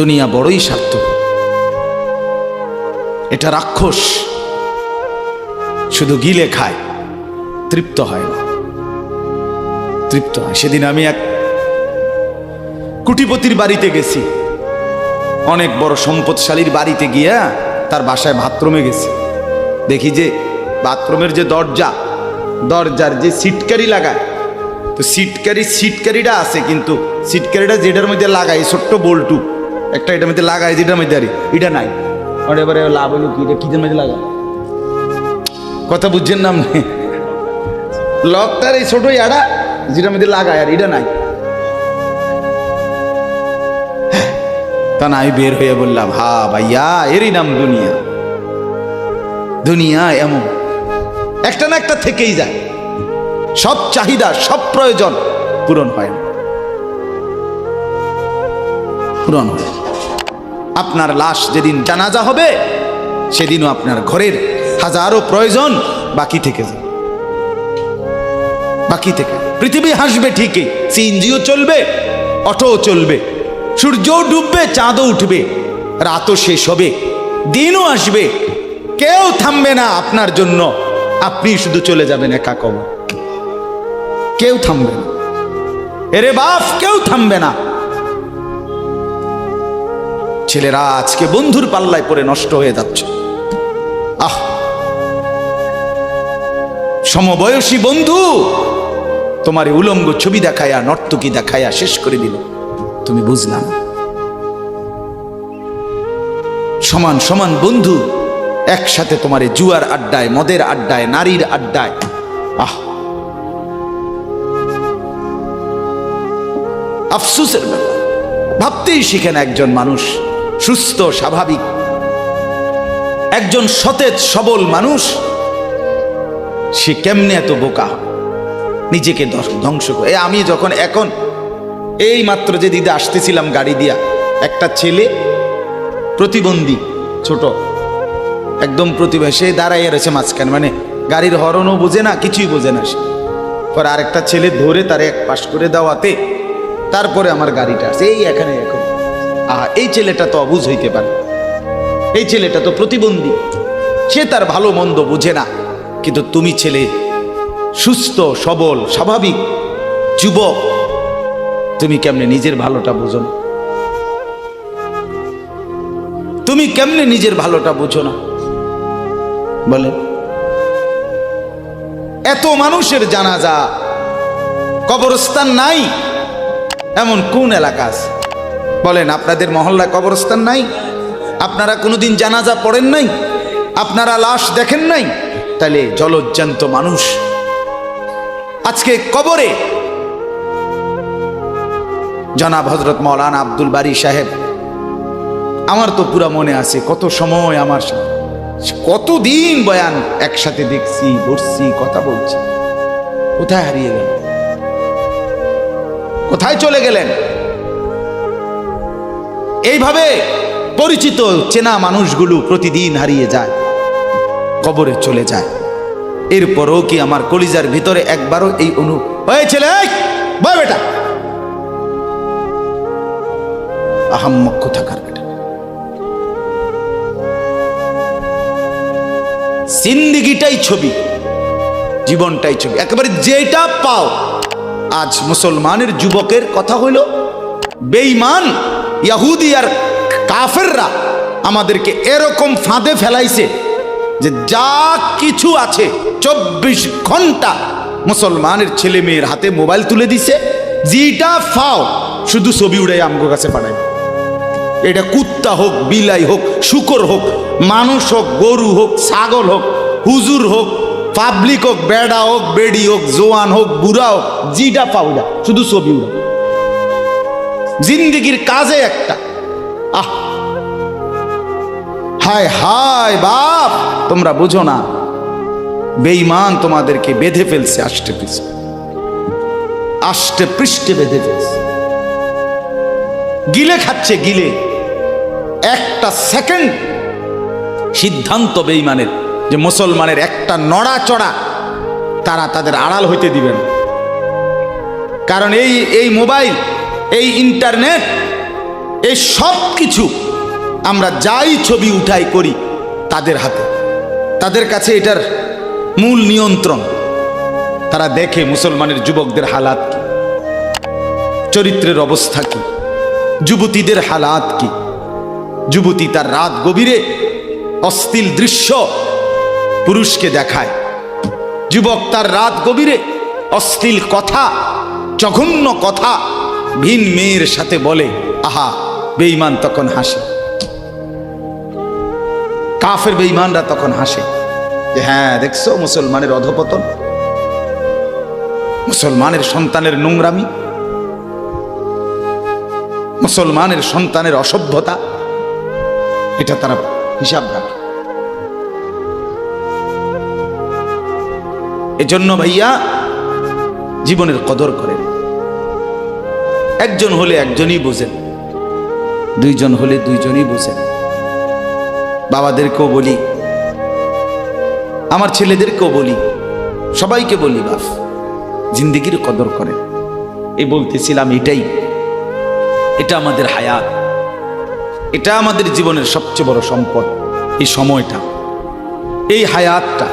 দুনিয়া বড়ই স্বার্থ এটা রাক্ষস শুধু গিলে খায়, তৃপ্ত হয় না। তৃপ্ত হয়। সেদিন আমি এক কুটিপতির বাড়িতে গেছি। অনেক বড় সম্পদশালীর বাড়িতে গিয়া তার বাসায় বাথরুমে গেছি। দেখি যে বাথরুমের যে দরজা, দরজার যে সিটকারি লাগায়, তো সিটকারি সিটকারিটা আছে, কিন্তু সিটকারিটা যেটার মধ্যে লাগাই ছোট্ট বল্টু একটা এটার মধ্যে লাগাই যেটার মধ্যে আরে এটা নাই। আর এবারে লাভ হলো কি? এটা কিদের মধ্যে লাগায় কথা বুঝছেন নাম নেই লকটার এই ছোট ইয়াটা যেটার মধ্যে লাগায় আর এটা নাই। তা না আমি বের হয়ে বললাম হা ভাইয়া এরই নাম দুনিয়া। দুনিয়া এমন। একটা না একটা থেকেই যায়। সব চাহিদা সব প্রয়োজন পূরণ হয় না। পূরণ। না। আপনার লাশ যেদিন জানাজা হবে, সেদিনও আপনার ঘরের হাজারো প্রয়োজন বাকি থেকে যায় বাকি থেকে। পৃথিবী হাসবে ঠিকই, সিএনজিও চলবে অটোও চলবে, সূর্যও ডুববে, চাঁদও উঠবে, রাতও শেষ হবে, দিনও আসবে। কেউ থামবে না আপনার জন্য। আপনি শুধু চলে যাবেন একা কবর। কেউ থামবে না। এরে বাপ, কেউ থামবে না। ছেলেরা আজকে বন্ধুর পাল্লায় পড়ে নষ্ট হয়ে যাচ্ছে। আহ! সমবয়সী বন্ধু তোমার উলঙ্গ ছবি দেখায়া, নর্তকী দেখায়া শেষ করে দিল। তুমি বুঝলাম সমান সমান বন্ধু, একসাথে তোমার জুয়ার আড্ডায়, মদের আড্ডায়, নারীর আড্ডায়। আহ! আফসুসের ব্যাপার। ভাবতেই শিখেন একজন মানুষ। সুস্থ, স্বাভাবিক। একজন সতেজ, সবল মানুষ, সে কেমনে এত বোকা? নিজেকে ধ্বংস- করে। আমি যখন এখন এই মাত্র যে দিদি আসতেছিলাম গাড়ি দিয়া, একটা ছেলে, প্রতিবন্ধী, ছোট, একদম প্রতিভা সে দাঁড়াইয়া রয়েছে মাঝখানে। মানে গাড়ির হরনও বোঝে না, কিছুই বোঝে না সে। পরে আরেকটা ছেলে ধরে তার এক পাশ করে দেওয়াতে, তারপরে আমার গাড়িটা আসে। এই এখানে এখন আহা এই ছেলেটা তো অবুঝ হইতে পারে। এই ছেলেটা তো প্রতিবন্ধী। সে তার ভালো মন্দ বুঝে না। কিন্তু তুমি ছেলে, সুস্থ, সবল, স্বাভাবিক, যুবক, তুমি কেমনে নিজের ভালোটা বুঝো না? তুমি কেমনে নিজের ভালোটা বুঝো না? বলে, এত মানুষের জানাজা, কবরস্থান নাই, এমন কোন এলাকা আছে? বলেন, আপনাদের মহল্লায় কবরস্থান নাই? আপনারা কোনোদিন জানাজা পড়েন নাই? আপনারা লাশ দেখেন নাই? তাহলে জলজ্জান্ত মানুষ। আজকে কবরে জনাব হজরত মৌলানা আব্দুল বারি সাহেব, আমার তো পুরা মনে আছে কত সময় আমার কতদিন বয়ান একসাথে দেখছি বসছি কথা বলছি। কোথায় হারিয়ে গেল? কোথায় চলে গেলেন? এইভাবে পরিচিত চেনা মানুষগুলো প্রতিদিন হারিয়ে যায়, কবরে চলে যায়। এরপরও কি আমার কলিজার ভিতরে একবারও এই অনু হয়েছিল বেটা। সিন্দিগিটাই ছবি, জীবনটাই ছবি। একেবারে যেটা পাও। আজ মুসলমানের যুবকের কথা হইল, বেঈমান ইয়াহুদি আর কাফেররা আমাদেরকে এরকম ফাঁদে ফেলাইছে যে যা কিছু আছে, চব্বিশ ঘণ্টা মুসলমানের ছেলে মেয়ের হাতে মোবাইল তুলে দিছে যেটা ফাও, শুধু ছবি উড়াই আমগো কাছে পাঠায় এটা কুত্তা হোক, বিলাই হোক, শুকর হোক, মানুষ হোক, গরু হোক, ছাগল হোক, হুজুর হোক, পাবলিক হোক, বেড়া হোক, বেড়ি হোক, জোয়ান হোক, বুড়া হোক জিটা পাউডা শুধু ছবি উড়া জিন্দিগির কাজে একটা। আহ। হায় হায় বাপ, তোমরা বুঝো না, বেঈমান তোমাদেরকে বেঁধে ফেলছে আষ্টে পৃষ্ঠে আষ্টে পৃষ্ঠে বেঁধে ফেলছে। গিলে খাচ্ছে গিলে। একটা সেকেন্ড সিদ্ধান্ত বেঈমানের যে মুসলমানের একটা নড়াচড়া তারা তাদের আড়াল হইতে দিবেন কারণ এই এই মোবাইল এই ইন্টারনেট, এই সব কিছু আমরা যাই ছবি উঠাই করি তাদের হাতে। তাদের কাছে এটার মূল নিয়ন্ত্রণ। তারা দেখে মুসলমানের যুবকদের হালাত কি? চরিত্রের অবস্থা কি? যুবতীদের হালাত কি? যুবতী তার রাত গভীরে অস্থিল দৃশ্য পুরুষকে দেখায়। যুবক তার রাত গভীরে অশ্লীল কথা, জঘন্য কথা ভিন মেয়ের সাথে বলে, আহা, বেঈমান তখন হাসে। কাফের বেঈমানরা তখন হাসে যে হ্যাঁ দেখছ মুসলমানের অধপতন? মুসলমানের সন্তানের নোংরামি? মুসলমানের সন্তানের অসভ্যতা? এটা তারা হিসাব রাখে। এজন্য ভাইয়া, জীবনের কদর করেন। একজন হলে একজনই বোঝেন, দুইজন হলে দুইজনই বোঝেন। বাবাদেরকেও বলি, আমার ছেলেদেরকেও বলি, সবাইকে বলি, বাপ, জিন্দিগির কদর করেন। এই বলতেছিলাম এটাই, এটা আমাদের হায়াত, এটা আমাদের জীবনের সবচেয়ে বড় সম্পদ, এই সময়টা। এই হায়াতটা,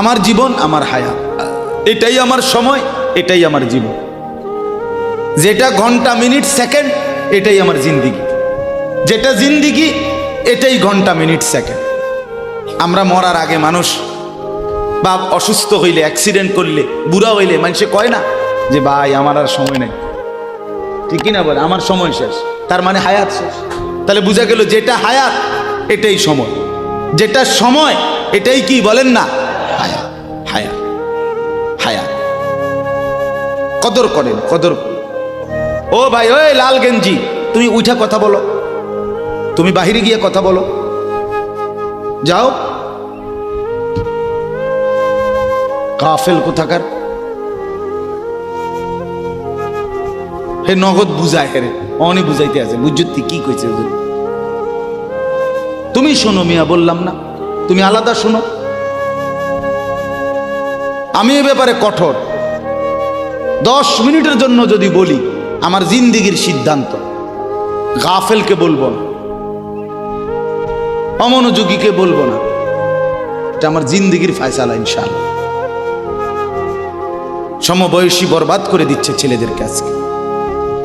আমার জীবন, আমার হায়াত, এটাই আমার সময়, এটাই আমার জীবন। যেটা ঘণ্টা, মিনিট, সেকেন্ড, এটাই আমার জিন্দিগি। যেটা জিন্দিগি, এটাই ঘণ্টা, মিনিট, সেকেন্ড। আমরা মরার আগে মানুষ বা অসুস্থ হইলে অ্যাক্সিডেন্ট করলে, বুড়া হইলে, মানুষে কয় না যে, ভাই, আমার আর সময় নেই। ঠিকই না বলে? আমার সময় শেষ, তার মানে হায়াত শেষ। তাহলে বোঝা গেল যেটা হায়াত, এটাই সময়। যেটা সময়, এটাই কি বলেন না? হায়াত হায়াত হায়াত। কদর করেন, কদর। ও ভাই, ওই লাল গেঞ্জি, তুমি উঠা কথা বলো। তুমি বাহিরে গিয়ে কথা বলো। যাও। কাফেল কোথাকার? হে নগদ বুঝায় হেরে অনে বুঝাইতে আছে বুঝতি কি কইছে তুমি শোনো মিয়া, বললাম না, তুমি আলাদা শোনো। আমি এ ব্যাপারে কঠোর। দশ মিনিটের জন্য যদি বলি আমার জিন্দিগির সিদ্ধান্ত। গাফেলকে বলব না। অমনোযোগীকে বলব না। এটা আমার জিন্দিগির ফায়সালা ইনশাল সমবয়সী বরবাদ করে দিচ্ছে ছেলেদের কাছে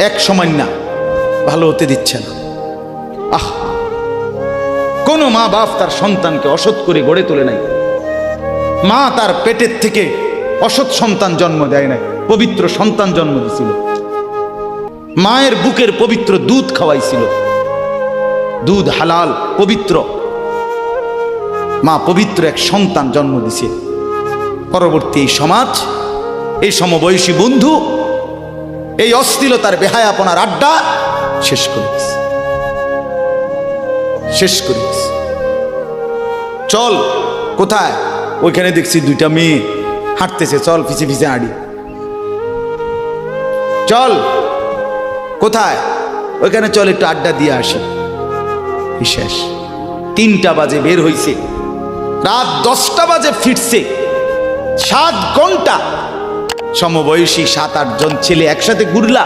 এক সময় না, ভালো হতে দিচ্ছে না। আহ! কোনো মা বাপ তার সন্তানকে অসৎ করে গড়ে তোলে নাই। মা তার পেটের থেকে অসৎ সন্তান জন্ম দেয় নাই, পবিত্র সন্তান জন্ম দিছিল। মায়ের বুকের পবিত্র দুধ খাওয়াইছিল। দুধ হালাল, পবিত্র। মা পবিত্র এক সন্তান জন্ম দিছে। পরবর্তী এই সমাজ, এই সমবয়সী বন্ধু, এই অস্থিলতার বেহায়াপনার আড্ডা শেষ করে শেষ করে চল, কোথায়? ওইখানে দেখছি দুইটা মেয়ে। হাঁটতেছে, চল পিছে পিছে হাঁড়ি চল। কোথায়? ওইখানে চল, একটু আড্ডা দিয়ে আসি। শেষ। তিনটা বাজে বের হইছে। রাত দশটা বাজে ফিরছে। সাত ঘণ্টা। সমবয়সী সাত, আট জন ছেলে একসাথে ঘুরলা।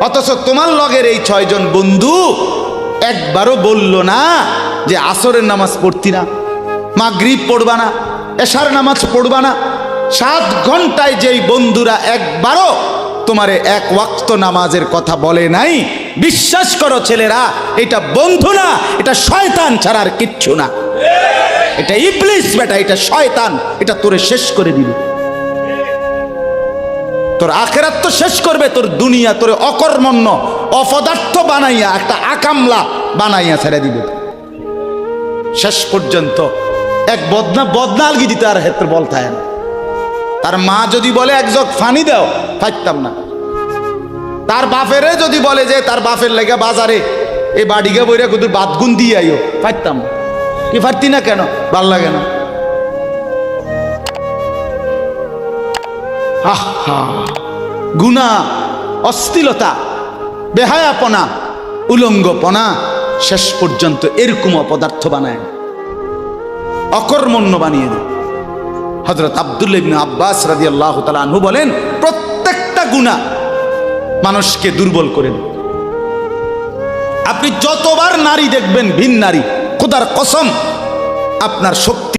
অথচ তোমার লগের এই ছয়জন বন্ধু একবারও বলল না যে আসরের নামাজ পড়তি না, মাগরিব পড়বা না, এশার নামাজ পড়বা না। সাত ঘন্টায় যেই বন্ধুরা একবারও তোমারে এক ওয়াক্ত নামাজের কথা বলে নাই। বিশ্বাস করো ছেলেরা, এটা বন্ধু না, এটা শয়তান ছাড়া আর কিচ্ছু না। এটা ইবলিস বেটা, এটা শয়তান, এটা তোরে শেষ করে দিবে। তোর আখেরাত তো শেষ করবে, তোর দুনিয়া তোর অকর্মণ্য, অপদার্থ বানাইয়া, একটা আকামলা বানাইয়া ছেড়ে দিবে। শেষ পর্যন্ত এক বদনা বদনা আলগি দিতে আর ক্ষেত্রে বল থাকে না। তার মা যদি বলে এক জগ ফানি দাও ফাইতাম না। তার বাপেরে যদি বলে যে তার বাপের লেগে বাজারে এই বাড়িকে বইরে কুদুর বাদগুন দিয়ে আইও ফাইতাম না। কি ফারতি না কেন? ভালো লাগে না। অস্থিলতা, বেহায়াপনা, উলঙ্গপনা, শেষ পর্যন্ত এরকম অপদার্থ বানায় অকর্মণ্য বানিয়ে দেয় হজরত আবদুল্লা ইবনে আব্বাস রাজি আল্লাহ তালু বলেন, প্রত্যেকটা গুণা মানুষকে দুর্বল করেন আপনি যতবার নারী দেখবেন, ভিন নারী, খোদার কসম, আপনার শক্তি